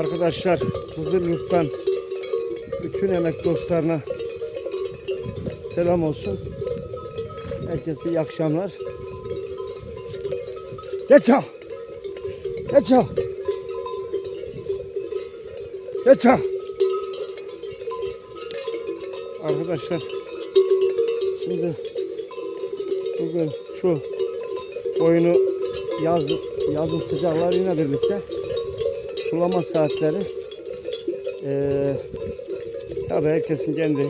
Arkadaşlar Hızırlık'tan bütün emek dostlarına selam olsun. Herkese iyi akşamlar. Geç al. Geç al. Geç al. Arkadaşlar şimdi bugün şu oyunu yaz, yazın sıcaklarıyla birlikte sulama saatleri eee tabi herkesin kendi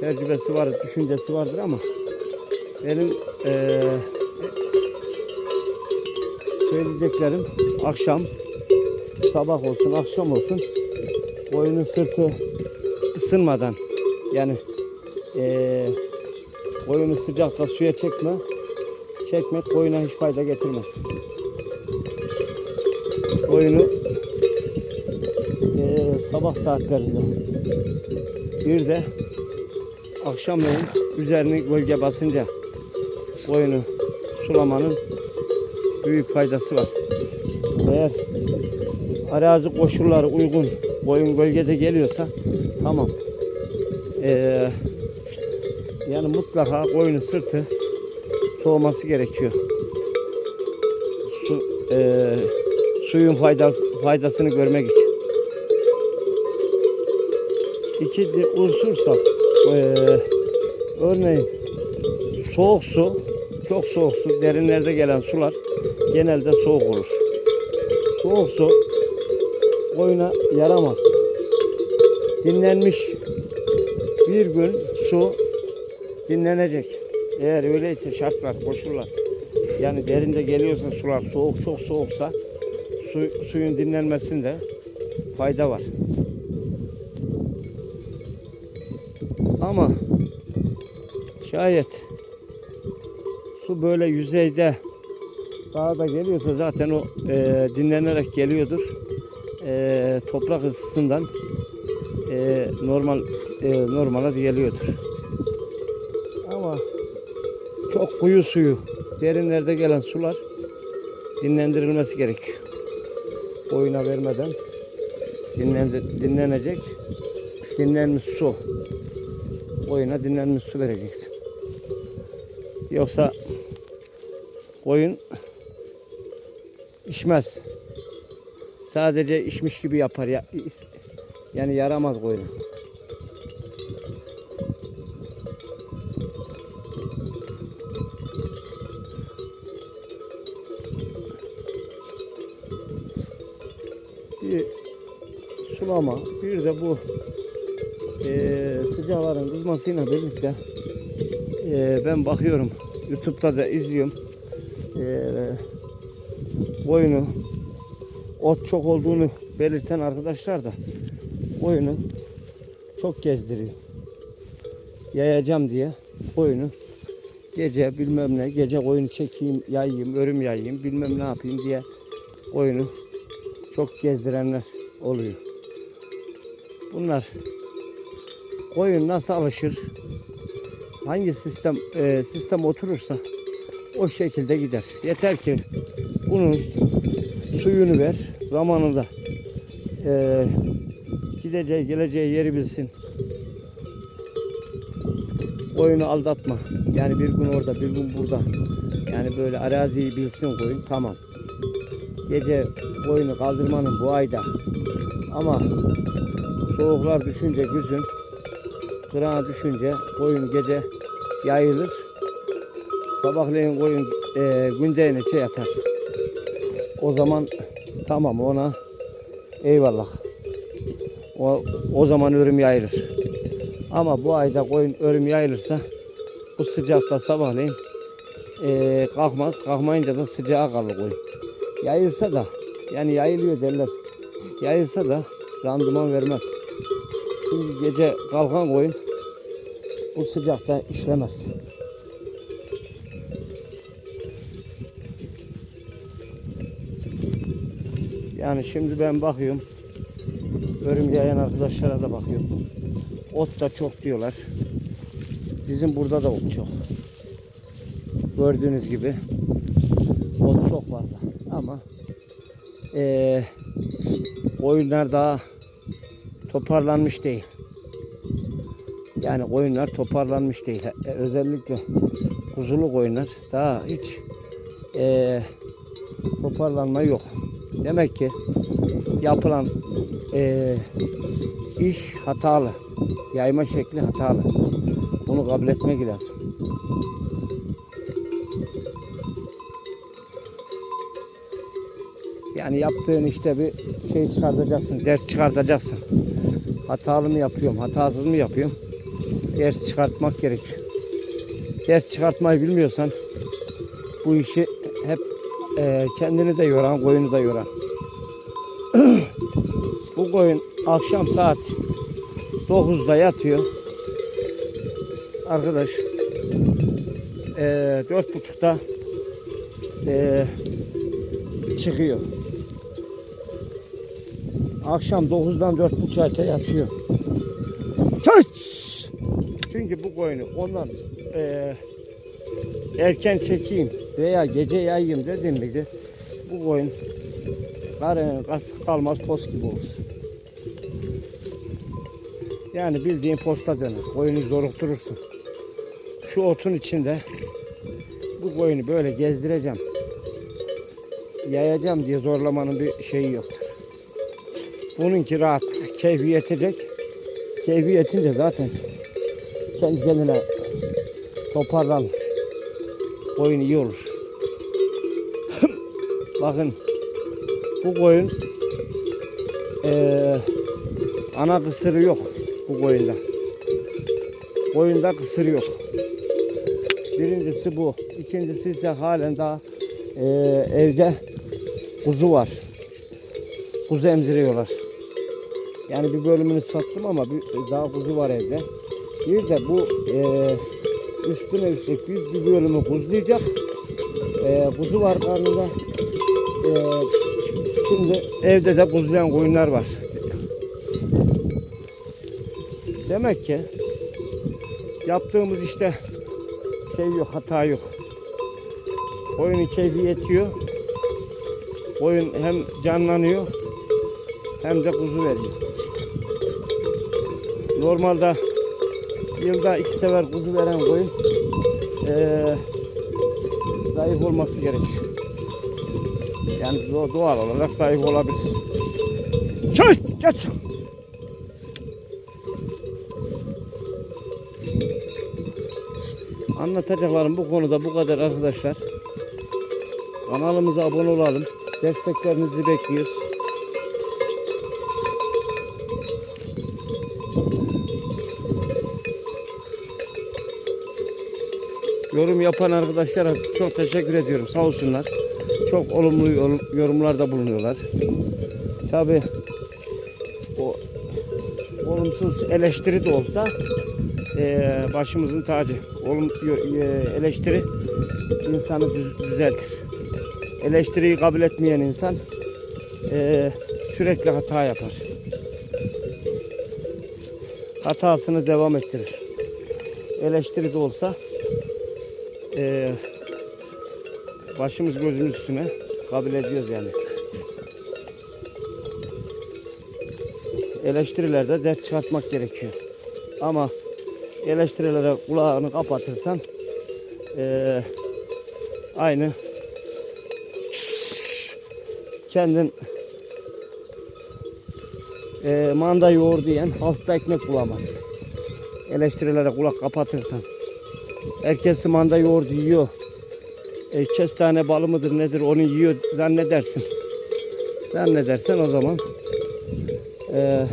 tecrübesi vardır, düşüncesi vardır ama benim eee söyleyeceklerim akşam sabah olsun akşam olsun koyunun sırtı ısınmadan yani eee koyunu sıcakta suya çekme çekmek koyuna hiç fayda getirmez. Koyunu eee, sabah saatlerinde bir de akşamleyin üzerini gölge basınca koyunu sulamanın büyük faydası var. Eğer arazi koşulları uygun koyun gölgede geliyorsa tamam. Eee, yani mutlaka koyunun sırtı soğuması gerekiyor. Su, eee, suyun fayda, faydasını görmek için. İkinci unsursa eee, örneğin soğuk su, çok soğuk su, derinlerde gelen sular genelde soğuk olur. Soğuk su koyuna yaramaz. Dinlenmiş bir gün su dinlenecek. Eğer öyleyse şartlar, koşullar yani derinde geliyorsa sular soğuk çok soğuksa su, suyun dinlenmesinde fayda var. Ama şayet su böyle yüzeyde dağda geliyorsa zaten o e, dinlenerek geliyordur. E, toprak ısısından e, normal e, normala geliyordur. Ama çok kuyu suyu, derinlerde gelen sular dinlendirilmesi gerekiyor. Oyuna vermeden dinlendi, dinlenecek. Dinlenmiş su. Oyuna dinlenmiş su vereceksin. Yoksa koyun içmez. Sadece içmiş gibi yapar. Ya, yani yaramaz koyun. Sulama, bir de bu eee sıcakların kızmasıyla birlikte eee, ben bakıyorum YouTube'da da izliyorum eee koyunu ot çok olduğunu belirten arkadaşlar da koyunu çok gezdiriyor. Yayacağım diye koyunu gece bilmem ne gece koyunu çekeyim yayayım örüm yayayım bilmem ne yapayım diye koyunu çok gezdirenler oluyor. Bunlar koyun nasıl alışır? Hangi sistem e, sistem oturursa o şekilde gider. Yeter ki bunun suyunu ver zamanında. E, gideceği geleceği yeri bilsin. Koyunu aldatma. Yani bir gün orada bir gün burada. Yani böyle araziyi bilsin koyun tamam gece boyunu kaldırmanın bu ayda ama soğuklar düşünce güzün kırana düşünce koyun gece yayılır. Sabahleyin koyun e, gündeğine şey yatar. O zaman tamam ona eyvallah. O, o zaman örüm yayılır. Ama bu ayda koyun örüm yayılırsa bu sıcakta sabahleyin e, kalkmaz. Kalkmayınca da sıcağa kalır koyun. Yayılsa da yani yayılıyor derler. Yayılsa da randıman vermez. Çünkü gece kalkan koyun bu sıcakta işlemez. Yani şimdi ben bakıyorum. Örüm yayan arkadaşlara da bakıyorum. Ot da çok diyorlar. Bizim burada da ot çok. Gördüğünüz gibi ot çok fazla. Ama eee koyunlar daha toparlanmış değil. Yani koyunlar toparlanmış değil. E, Özellikle kuzulu koyunlar daha hiç e, toparlanma yok. Demek ki yapılan e, iş hatalı. Yayma şekli hatalı. Bunu kabul etmek lazım. Yani yaptığın işte bir şey çıkartacaksın, ders çıkartacaksın. Hatalı mı yapıyorum, hatasız mı yapıyorum? Ders çıkartmak gerekiyor. Ders çıkartmayı bilmiyorsan bu işi hep e, kendini de yoran, koyunu da yoran. bu koyun akşam saat 9'da yatıyor. Arkadaş e, dört buçukta e, çıkıyor. Akşam 9'dan 4.30'a yatıyor. Çöş! Çünkü bu koyunu ondan eee, erken çekeyim veya gece yayayım dedim miydi bu koyun karın kalmaz post gibi olur. Yani bildiğin posta döner. Koyunu zorukturursun. Şu otun içinde bu koyunu böyle gezdireceğim. Yayacağım diye zorlamanın bir şeyi yok. Bununki rahat, keyfi yetecek. Keyfi yetince zaten kendi kendine toparlanır. Koyun iyi olur. Bakın bu koyun eee, ana kısırı yok bu koyunda. Koyunda kısır yok. Birincisi bu. İkincisi ise halen daha eee, evde kuzu var. Kuzu emziriyorlar. Yani bir bölümünü sattım ama bir, daha kuzu var evde. Bir de bu eee üstüne üstlük bir, bir bölümü kuzlayacak. Eee kuzu var karnında. Eee, şimdi evde de kuzlayan koyunlar var. Demek ki yaptığımız işte şey yok, hata yok. Koyunun keyfi yetiyor. Koyun hem canlanıyor hem de kuzu veriyor. Normalde yılda iki sefer kuzu veren koyun eee zayıf olması gerekiyor. Yani do- doğal olarak zayıf olabilir. Çöz! Geç! Anlatacaklarım bu konuda bu kadar arkadaşlar. Kanalımıza abone olalım. Desteklerinizi bekliyoruz. Yorum yapan arkadaşlara çok teşekkür ediyorum. Sağ olsunlar. Çok olumlu yorum- yorumlarda bulunuyorlar. Tabi o olumsuz eleştiri de olsa eee, başımızın tacı. Olum, eee, eleştiri insanı düz- düzeltir. Eleştiriyi kabul etmeyen insan eee, sürekli hata yapar. Hatasını devam ettirir. Eleştiri de olsa eee, başımız gözümüz üstüne kabul ediyoruz yani. Eleştirilerde ders çıkartmak gerekiyor. Ama eleştirilere kulağını kapatırsan eee, aynı kendin eee manda yoğur diyen halkta ekmek bulamaz. Eleştirilere kulak kapatırsan. Herkes manda yoğurdu yiyor. E, kestane balı mıdır nedir onu yiyor zannedersin. Zannedersen o zaman e,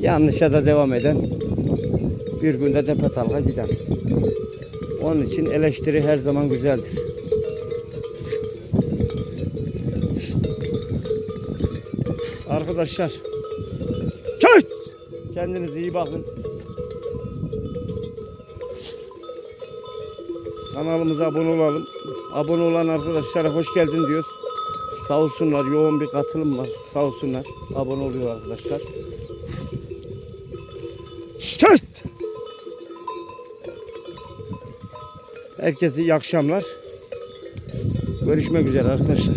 yanlışa da devam eden bir günde tepe talha gider. Onun için eleştiri her zaman güzeldir. Arkadaşlar! Kendinize iyi bakın. Kanalımıza abone olalım. Abone olan arkadaşlara hoş geldin diyoruz. Sağ olsunlar. Yoğun bir katılım var. Sağ olsunlar. Abone oluyor arkadaşlar. Çöz! Herkese iyi akşamlar. Görüşmek üzere arkadaşlar.